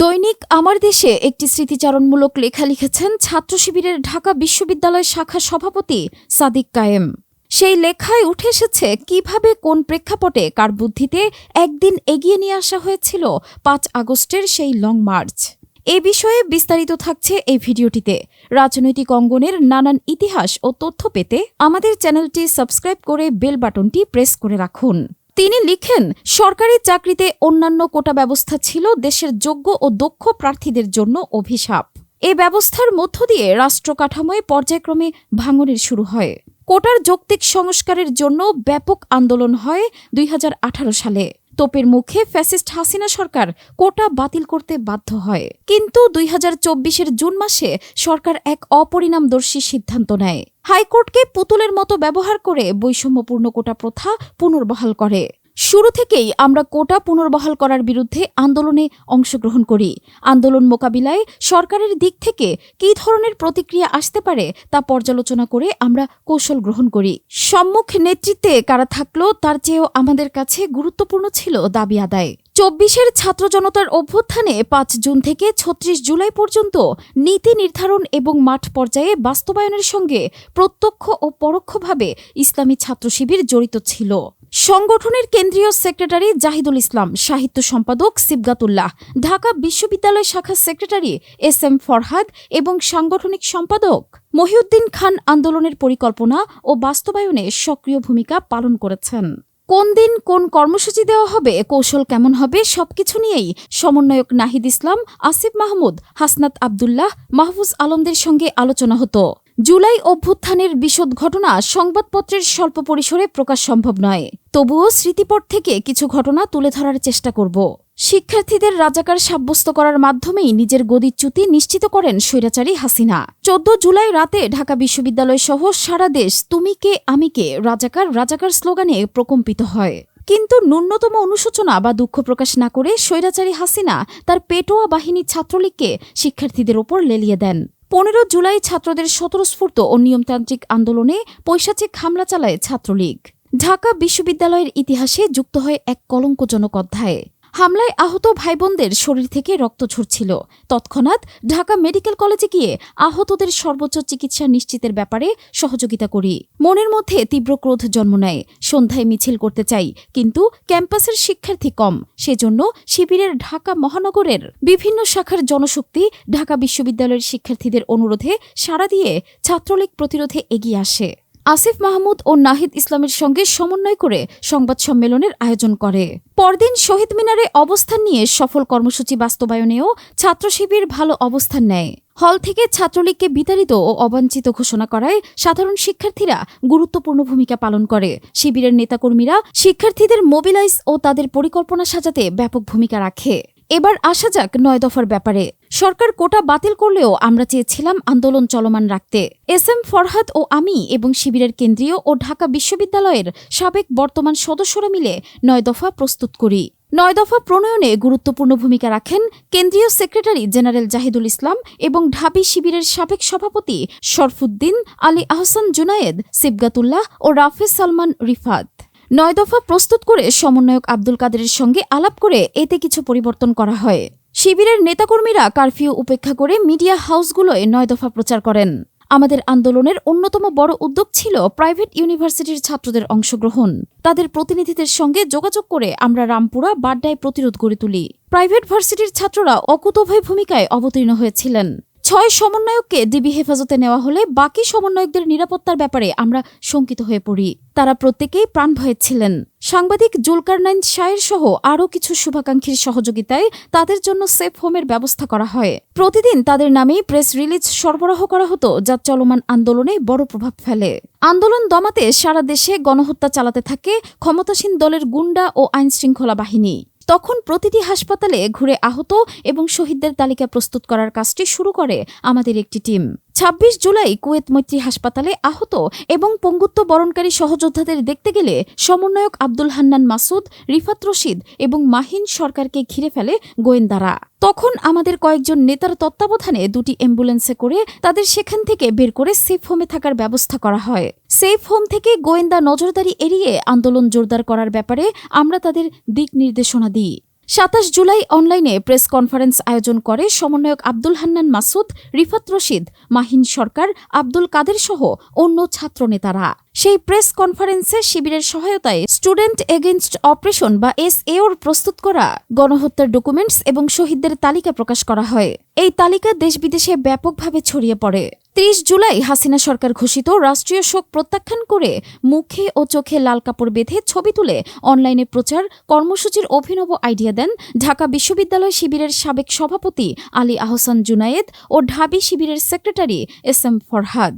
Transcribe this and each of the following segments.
দৈনিক আমার দেশে একটি স্মৃতিচারণমূলক লেখা লিখেছেন ছাত্র শিবিরের ঢাকা বিশ্ববিদ্যালয় শাখা সভাপতি সাদিক কায়েম। সেই লেখায় উঠে এসেছে কীভাবে কোন প্রেক্ষাপটে কার বুদ্ধিতে একদিন এগিয়ে নিয়ে আসা হয়েছিল পাঁচ আগস্টের সেই লং মার্চ। এ বিষয়ে বিস্তারিত থাকছে এই ভিডিওটিতে। রাজনৈতিক অঙ্গনের নানান ইতিহাস ও তথ্য পেতে আমাদের চ্যানেলটি সাবস্ক্রাইব করে বেল বাটনটি প্রেস করে রাখুন। তিনি লিখেন, সরকারি চাকরিতে অন্যান্য কোটা ব্যবস্থা ছিল দেশের যোগ্য ও দক্ষ প্রার্থীদের জন্য অভিশাপ। এ ব্যবস্থার মধ্য দিয়ে রাষ্ট্র কাঠামোয় পর্যায়ক্রমে ভাঙনের শুরু হয়। কোটার যৌক্তিক সংস্কারের জন্য ব্যাপক আন্দোলন হয় দুই হাজার আঠারো সালে। তোপের মুখে ফ্যাসিস্ট হাসিনা সরকার কোটা বাতিল করতে বাধ্য হয়। কিন্তু দুই হাজার জুন মাসে সরকার এক অপরিণামদর্শী সিদ্ধান্ত নেয়। হাইকোর্টকে পুতুলের মতো ব্যবহার করে বৈষম্যপূর্ণ কোটা প্রথা পুনর্বহাল করে। শুরু থেকেই আমরা কোটা পুনর্বহাল করার বিরুদ্ধে আন্দোলনে অংশগ্রহণ করি। আন্দোলন মোকাবিলায় সরকারের দিক থেকে কী ধরনের প্রতিক্রিয়া আসতে পারে তা পর্যালোচনা করে আমরা কৌশল গ্রহণ করি। সম্মুখ নেতৃত্বে কারা থাকল তার চেয়েও আমাদের কাছে গুরুত্বপূর্ণ ছিল দাবি আদায়। চব্বিশের ছাত্র জনতার অভ্যুত্থানে পাঁচ জুন থেকে ছত্রিশ জুলাই পর্যন্ত নীতি নির্ধারণ এবং মাঠ পর্যায়ে বাস্তবায়নের সঙ্গে প্রত্যক্ষ ও পরোক্ষভাবে ইসলামী ছাত্র শিবির জড়িত ছিল। সংগঠনের কেন্দ্রীয় সেক্রেটারি জাহিদুল ইসলাম, সাহিত্য সম্পাদক সিবগাতুল্লাহ, ঢাকা বিশ্ববিদ্যালয় শাখা সেক্রেটারি এস এম ফরহাদ এবং সাংগঠনিক সম্পাদক মহিউদ্দিন খান আন্দোলনের পরিকল্পনা ও বাস্তবায়নে সক্রিয় ভূমিকা পালন করেছেন। কোন দিন কোন কর্মসূচি দেওয়া হবে, কৌশল কেমন হবে, সবকিছু নিয়েই সমন্বয়ক নাহিদ ইসলাম, আসিফ মাহমুদ, হাসনাত আবদুল্লাহ, মাহফুজ আলমদের সঙ্গে আলোচনা হতো। জুলাই অভ্যুত্থানের বিশদ ঘটনা সংবাদপত্রের স্বল্প পরিসরে প্রকাশ সম্ভব নয়। তবুও স্মৃতিপট থেকে কিছু ঘটনা তুলে ধরার চেষ্টা করব। শিক্ষার্থীদের রাজাকার সাব্যস্ত করার মাধ্যমেই নিজের গদিচ্যুতি নিশ্চিত করেন স্বৈরাচারী হাসিনা। চোদ্দ জুলাই রাতে ঢাকা বিশ্ববিদ্যালয় সহ সারা দেশ, তুমি কে, আমি কে? রাজাকার রাজাকার স্লোগানে প্রকম্পিত হয়। কিন্তু ন্যূনতম অনুশোচনা বা দুঃখ প্রকাশ না করে স্বৈরাচারী হাসিনা তার পেটোয়া বাহিনী ছাত্রলীগকে শিক্ষার্থীদের ওপর লেলিয়ে দেন। পনেরো জুলাই ছাত্রদের স্বতঃস্ফূর্ত ও নিয়মতান্ত্রিক আন্দোলনে পৈশাচিক হামলা চালায় ছাত্রলীগ। ঢাকা বিশ্ববিদ্যালয়ের ইতিহাসে যুক্ত হয় এক কলঙ্কজনক অধ্যায়ে। হামলায় আহত ভাইবোনদের শরীর থেকে রক্ত ঝরছিল। তৎক্ষণাৎ ঢাকা মেডিকেল কলেজে গিয়ে আহতদের সর্বোচ্চ চিকিৎসা নিশ্চিতের ব্যাপারে সহযোগিতা করি। মনের মধ্যে তীব্র ক্রোধ জন্ম নেয়। সন্ধ্যায় মিছিল করতে চাই, কিন্তু ক্যাম্পাসের শিক্ষার্থী কম। সেজন্য শিবিরের ঢাকা মহানগরের বিভিন্ন শাখার জনশক্তি ঢাকা বিশ্ববিদ্যালয়ের শিক্ষার্থীদের অনুরোধে সাড়া দিয়ে ছাত্রলীগ প্রতিরোধে এগিয়ে আসে। আসিফ মাহমুদ ও নাহিদ ইসলামের সঙ্গে সমন্বয় করে সংবাদ সম্মেলনের আয়োজন করে। পরদিন শহীদ মিনারে অবস্থান নিয়ে সফল কর্মসূচি বাস্তবায়নেও ছাত্র শিবির ভালো অবস্থান নেয়। হল থেকে ছাত্রলীগকে বিতাড়িত ও অবাঞ্ছিত ঘোষণা করায় সাধারণ শিক্ষার্থীরা গুরুত্বপূর্ণ ভূমিকা পালন করে। শিবিরের নেতাকর্মীরা শিক্ষার্থীদের মোবিলাইজ ও তাদের পরিকল্পনা সাজাতে ব্যাপক ভূমিকা রাখে। এবার আসা যাক নয় দফার ব্যাপারে। সরকার কোটা বাতিল করলেও আমরা চেয়েছিলাম আন্দোলন চলমান রাখতে। এস এম ফরহাদ ও আমি এবং শিবিরের কেন্দ্রীয় ও ঢাকা বিশ্ববিদ্যালয়ের সাবেক বর্তমান সদস্যরা মিলে নয় দফা প্রস্তুত করি। নয় দফা প্রণয়নে গুরুত্বপূর্ণ ভূমিকা রাখেন কেন্দ্রীয় সেক্রেটারি জেনারেল জাহিদুল ইসলাম এবং ঢাবি শিবিরের সাবেক সভাপতি শরফুদ্দিন আলী আহসান জুনায়েদ, সিবগাতুল্লাহ ও রাফেজ সালমান রিফাত। নয় দফা প্রস্তুত করে সমন্বয়ক আব্দুল কাদেরের সঙ্গে আলাপ করে এতে কিছু পরিবর্তন করা হয়। শিবিরের নেতাকর্মীরা কারফিউ উপেক্ষা করে মিডিয়া হাউসগুলোয় নয় দফা প্রচার করেন। আমাদের আন্দোলনের অন্যতম বড় উদ্যোগ ছিল প্রাইভেট ইউনিভার্সিটির ছাত্রদের অংশগ্রহণ। তাদের প্রতিনিধিদের সঙ্গে যোগাযোগ করে আমরা রামপুরা বাড্ডায় প্রতিরোধ গড়ে তুলি। প্রাইভেট ভার্সিটির ছাত্ররা অকুতভয় ভূমিকায় অবতীর্ণ হয়েছিলেন। ছয় সমন্বয়ককে ডিবি হেফাজতে নেওয়া হলে বাকি সমন্বয়কদের নিরাপত্তার ব্যাপারে আমরা শঙ্কিত হয়ে পড়ি। তারা প্রত্যেকেই প্রাণ ভয়ে ছিলেন। সাংবাদিক জুলকারনাইন শায়ের সহ আরও কিছু শুভাকাঙ্ক্ষীর সহযোগিতায় তাদের জন্য সেফ হোমের ব্যবস্থা করা হয়। প্রতিদিন তাদের নামেই প্রেস রিলিজ সরবরাহ করা হতো, যা চলমান আন্দোলনে বড় প্রভাব ফেলে। আন্দোলন দমাতে সারা দেশে গণহত্যা চালাতে থাকে ক্ষমতাসীন দলের গুন্ডা ও আইনশৃঙ্খলা বাহিনী। তখন প্রতিটি হাসপাতালে ঘুরে আহত এবং শহীদদের তালিকা প্রস্তুত করার কাজটি শুরু করে আমাদের একটি টিম। ২৬ জুলাই কুয়েত মৈত্রী হাসপাতালে আহত এবং পঙ্গুত্ব বরণকারী সহযোদ্ধাদের দেখতে গেলে সমন্বয়ক আব্দুল হান্নান মাসুদ, রিফাত রশিদ এবং মাহিন সরকারকে ঘিরে ফেলে গোয়েন্দারা। তখন আমাদের কয়েকজন নেতার তত্ত্বাবধানে দুটি অ্যাম্বুলেন্সে করে তাদের সেখান থেকে বের করে সেফ হোমে থাকার ব্যবস্থা করা হয়। সেফ হোম থেকে গোয়েন্দা নজরদারি এড়িয়ে আন্দোলন জোরদার করার ব্যাপারে আমরা তাদের দিক নির্দেশনা দিই। সাতাশ জুলাই অনলাইনে প্রেস কনফারেন্স আয়োজন করে সমন্বয়ক আব্দুল হান্নান মাসুদ, রিফাত রশিদ, মাহিন সরকার, আব্দুল কাদের সহ অন্য ছাত্রনেতারা। সেই প্রেস কনফারেন্সে শিবিরের সহায়তায় স্টুডেন্ট এগেনস্ট অপারেশন বা এস এওর প্রস্তুত করা, গণহত্যার ডকুমেন্টস এবং শহীদদের তালিকা প্রকাশ করা হয়। এই তালিকা দেশ বিদেশে ব্যাপকভাবে ছড়িয়ে পড়ে। ত্রিশ জুলাই হাসিনা সরকার ঘোষিত রাষ্ট্রীয় শোক প্রত্যাখ্যান করে মুখে ও চোখে লাল কাপড় বেঁধে ছবি তুলে অনলাইনে প্রচার কর্মসূচির অভিনব আইডিয়া দেন ঢাকা বিশ্ববিদ্যালয় শিবিরের সাবেক সভাপতি আলী আহসান জুনায়েদ ও ঢাবি শিবিরের সেক্রেটারি এস এম ফরহাদ,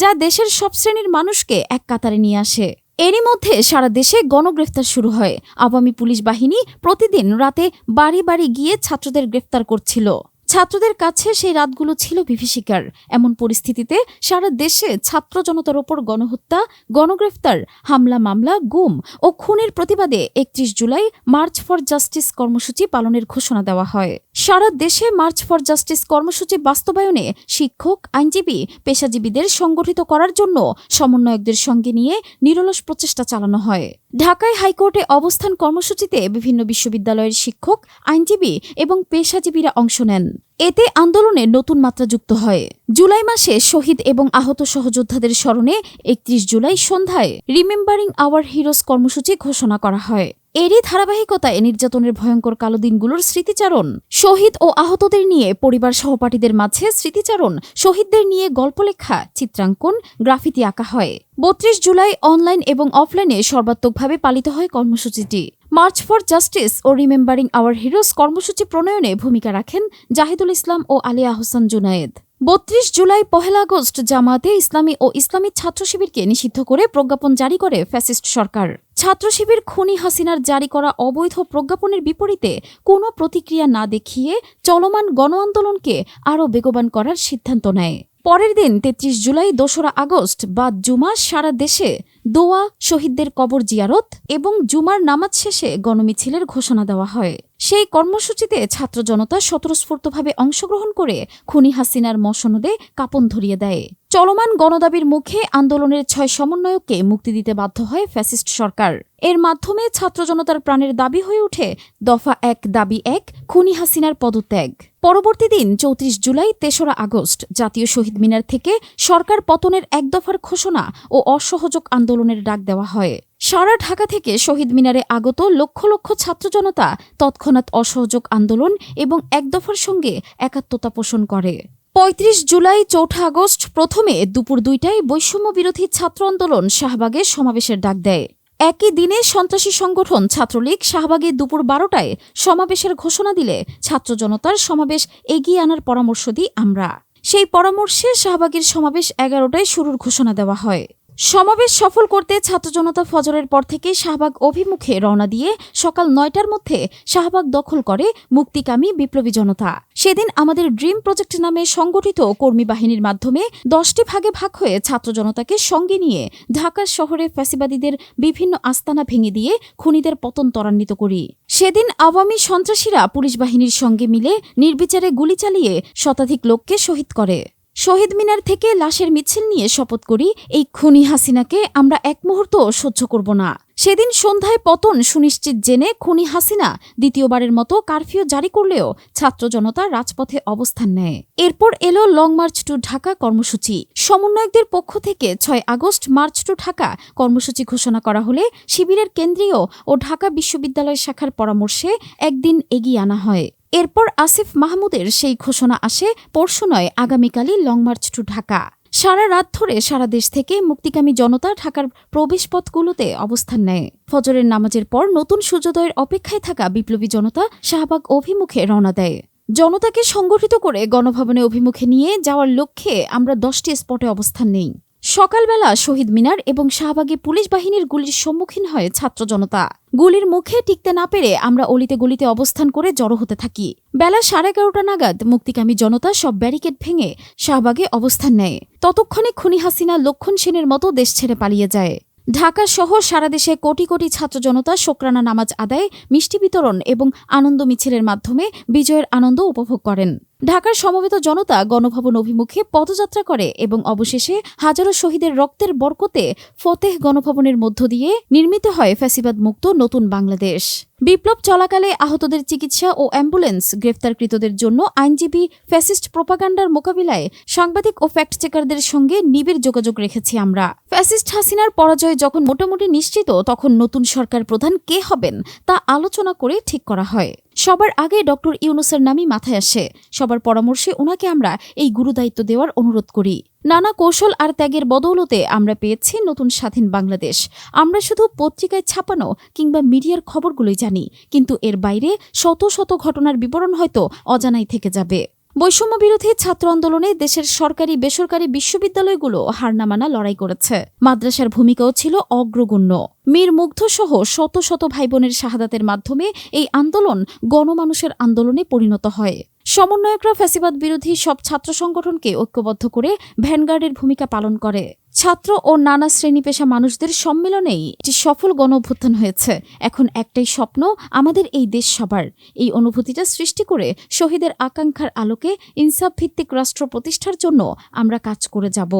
যা দেশের সব শ্রেণির মানুষকে এক কাতারে নিয়ে আসে। এরই মধ্যে সারা দেশে গণগ্রেফতার শুরু হয়। আওয়ামী পুলিশ বাহিনী প্রতিদিন রাতে বাড়ি বাড়ি গিয়ে ছাত্রদের গ্রেফতার করছিল। ছাত্রদের কাছে সেই রাতগুলো ছিল বিভীষিকার। এমন পরিস্থিতিতে সারা দেশে ছাত্র জনতার ওপর গণহত্যা, গণগ্রেফতার, হামলা, মামলা, গুম ও খুনের প্রতিবাদে একত্রিশ জুলাই মার্চ ফর জাস্টিস কর্মসূচি পালনের ঘোষণা দেওয়া হয়। সারা দেশে মার্চ ফর জাস্টিস কর্মসূচি বাস্তবায়নে শিক্ষক, আইনজীবী, পেশাজীবীদের সংগঠিত করার জন্য সমন্বয়কদের সঙ্গে নিয়ে নিরলস প্রচেষ্টা চালানো হয়। ঢাকায় হাইকোর্টে অবস্থান কর্মসূচিতে বিভিন্ন বিশ্ববিদ্যালয়ের শিক্ষক, আইনজীবী এবং পেশাজীবীরা অংশ নেন। এতে আন্দোলনে নতুন মাত্রা যুক্ত হয়। জুলাই মাসে শহীদ এবং আহত সহযোদ্ধাদের স্মরণে একত্রিশ জুলাই সন্ধ্যায় রিমেম্বারিং আওয়ার হিরোজ কর্মসূচি ঘোষণা করা হয়। এরই ধারাবাহিকতায় নির্যাতনের ভয়ঙ্কর কালো দিনগুলোর স্মৃতিচারণ। শহীদ ও আহতদের নিয়ে পরিবার সহপাঠীদের মাঝে স্মৃতিচারণ। শহীদদের নিয়ে গল্প লেখা চিত্রাঙ্কন, গ্রাফিতি আঁকা হয়। বত্রিশ জুলাই অনলাইন এবং অফলাইনে সর্বাত্মকভাবে পালিত হয় কর্মসূচিটি। মার্চ ফর জাস্টিস ও রিমেম্বারিং আওয়ার হিরোজ কর্মসূচি প্রণয়নে ভূমিকা রাখেন জাহিদুল ইসলাম ও আলিয়া আহসান জুনায়েদ। বত্রিশ জুলাই পহেলা আগস্ট জামাতে ইসলামী ও ইসলামী ছাত্র শিবিরকে নিষিদ্ধ করে প্রজ্ঞাপন জারি করে ফ্যাসিস্ট সরকার। ছাত্র শিবির খুনি হাসিনার জারি করা অবৈধ প্রজ্ঞাপনের বিপরীতে কোনো প্রতিক্রিয়া না দেখিয়ে চলমান গণ আন্দোলনকে আরও বেগবান করার সিদ্ধান্ত নেয়। পরের দিন তেত্রিশ জুলাই, দোসরা আগস্ট, বা জুমা সারা দেশে দোয়া, শহীদদের কবর জিয়ারত এবং জুমার নামাজ শেষে গণমিছিলের ঘোষণা দেওয়া হয়। সেই কর্মসূচিতে ছাত্র জনতা স্বতঃস্ফূর্তভাবে অংশগ্রহণ করে খুনি হাসিনার মসনদে কাপন ধরিয়ে দেয়। চলমান গণদাবির মুখে আন্দোলনের ছয় সমন্বয়ককে মুক্তি দিতে বাধ্য হয় ফ্যাসিস্ট সরকার। এর মাধ্যমে ছাত্র জনতার প্রাণের দাবি হয়ে ওঠে, দফা এক দাবি এক, খুনি হাসিনার পদত্যাগ। পরবর্তী দিন, চৌত্রিশ জুলাই, তেসরা আগস্ট, জাতীয় শহীদ মিনার থেকে সরকার পতনের এক দফার ঘোষণা ও অসহযোগ আন্দোলনের ডাক দেওয়া হয়। সারা ঢাকা থেকে শহীদ মিনারে আগত লক্ষ লক্ষ ছাত্র জনতা তৎক্ষণাৎ অসহযোগ আন্দোলন এবং এক দফার সঙ্গে একাত্মতা পোষণ করে। পঁয়ত্রিশ জুলাই, চৌঠা আগস্ট প্রথমে দুপুর দুইটায় বৈষম্য বিরোধী ছাত্র আন্দোলন শাহবাগে সমাবেশের ডাক দেয়। একই দিনে সন্ত্রাসী সংগঠন ছাত্রলীগ শাহবাগে দুপুর বারোটায় সমাবেশের ঘোষণা দিলে ছাত্র জনতার সমাবেশ এগিয়ে আনার পরামর্শ দিই আমরা। সেই পরামর্শে শাহবাগের সমাবেশ এগারোটায় শুরুর ঘোষণা দেওয়া হয়। সমাবেশ সফল করতে ছাত্র জনতা ফজরের পর থেকে শাহবাগ অভিমুখে রওনা দিয়ে সকাল নয়টার মধ্যে শাহবাগ দখল করে মুক্তিকামী বিপ্লবী জনতা। সেদিন আমাদের ড্রিম প্রজেক্ট নামে সংগঠিত কর্মী বাহিনীর মাধ্যমে দশটি ভাগে ভাগ হয়ে ছাত্র জনতাকে সঙ্গে নিয়ে ঢাকা শহরে ফ্যাসিবাদীদের বিভিন্ন আস্তানা ভেঙে দিয়ে খুনিদের পতন ত্বরান্বিত করি। সেদিন আওয়ামী সন্ত্রাসীরা পুলিশ বাহিনীর সঙ্গে মিলে নির্বিচারে গুলি চালিয়ে শতাধিক লোককে শহীদ করে। শহীদ মিনার থেকে লাশের মিছিল নিয়ে শপথ করি, এই খুনি হাসিনাকে আমরা এক মুহূর্ত সহ্য করব না। সেদিন সন্ধ্যায় পতন সুনিশ্চিত জেনে খুনি হাসিনা দ্বিতীয়বারের মতো কারফিউ জারি করলেও ছাত্র জনতা রাজপথে অবস্থান নেয়। এরপর এলো লং মার্চ টু ঢাকা কর্মসূচি। সমন্বয়কদের পক্ষ থেকে ছয় আগস্ট মার্চ টু ঢাকা কর্মসূচি ঘোষণা করা হলে শিবিরের কেন্দ্রীয় ও ঢাকা বিশ্ববিদ্যালয় শাখার পরামর্শে একদিন এগিয়ে আনা হয়। এরপর আসিফ মাহমুদের সেই ঘোষণা আসে পরশু নয়, আগামীকালই লং মার্চ টু ঢাকা। সারা রাত ধরে সারা দেশ থেকে মুক্তিকামী জনতা ঢাকার প্রবেশপথগুলোতে অবস্থান নেয়। ফজরের নামাজের পর নতুন সূর্যোদয়ের অপেক্ষায় থাকা বিপ্লবী জনতা শাহবাগ অভিমুখে রওনা দেয়। জনতাকে সংগঠিত করে গণভবনে অভিমুখে নিয়ে যাওয়ার লক্ষ্যে আমরা দশটি স্পটে অবস্থান নেই। সকালবেলা শহীদ মিনার এবং শাহবাগে পুলিশ বাহিনীর গুলির সম্মুখীন হয় ছাত্র জনতা। গুলির মুখে টিকতে না পেরে আমরা অলিতে গলিতে অবস্থান করে জড়ো হতে থাকি। বেলা সাড়ে এগারোটা নাগাদ মুক্তিকামী জনতা সব ব্যারিকেড ভেঙে শাহবাগে অবস্থান নেয়। ততক্ষণে খুনি হাসিনা লক্ষণ সেনের মতো দেশ ছেড়ে পালিয়ে যায়। ঢাকা সহ সারা দেশে কোটি কোটি ছাত্র জনতা শোকরানা নামাজ আদায় মিষ্টি বিতরণ এবং আনন্দ মিছিলের মাধ্যমে বিজয়ের আনন্দ উপভোগ করেন। ঢাকার সমবেত জনতা গণভবন অভিমুখে পদযাত্রা করে এবং অবশেষে হাজারো শহীদের রক্তের বরকতে ফতেহ গণভবনের মধ্য দিয়ে নির্মিত হয় ফ্যাসিবাদ মুক্ত নতুন বাংলাদেশ। বিপ্লব চলাকালে আহতদের চিকিৎসা ও অ্যাম্বুলেন্স গ্রেফতারকৃতদের জন্য আইনজীবী ফ্যাসিস্ট প্রোপাগান্ডার মোকাবিলায় সাংবাদিক ও ফ্যাক্ট চেকারদের সঙ্গে নিবিড় যোগাযোগ রেখেছি আমরা। ফ্যাসিস্ট হাসিনার পরাজয় যখন মোটামুটি নিশ্চিত, তখন নতুন সরকার প্রধান কে হবেন তা আলোচনা করে ঠিক করা হয়। সবার আগে ডক্টর ইউনুসের নামই মাথায় আসে। সবার পরামর্শে ওনাকে আমরা এই গুরুদায়িত্ব দেওয়ার অনুরোধ করি। নানা কৌশল আর ত্যাগের বদৌলতে আমরা পেয়েছি নতুন স্বাধীন বাংলাদেশ। আমরা শুধু পত্রিকায় ছাপানো কিংবা মিডিয়ার খবরগুলোই জানি, কিন্তু এর বাইরে শত শত ঘটনার বিবরণ হয়তো অজানাই থেকে যাবে। বৈষম্য বিরোধী ছাত্র আন্দোলনে দেশের সরকারি বেসরকারি বিশ্ববিদ্যালয়গুলো হারনামানা লড়াই করেছে। মাদ্রাসার ভূমিকাও ছিল অগ্রগণ্য। মীর মুগ্ধ সহ শত শত ভাই বোনের শাহাদাতের মাধ্যমে এই আন্দোলন গণমানুষের আন্দোলনে পরিণত হয়। সমন্বয়করা ফ্যাসিবাদ বিরোধী সব ছাত্র সংগঠনকে ঐক্যবদ্ধ করে ভ্যানগার্ডের ভূমিকা পালন করে। ছাত্র ও নানা শ্রেণি পেশা মানুষদের সম্মেলনেই একটি সফল গণ অভ্যুত্থান হয়েছে। এখন একটাই স্বপ্ন, আমাদের এই দেশ সবার। এই অনুভূতিটা সৃষ্টি করে শহীদের আকাঙ্ক্ষার আলোকে ইনসাফ ভিত্তিক রাষ্ট্র প্রতিষ্ঠার জন্য আমরা কাজ করে যাব।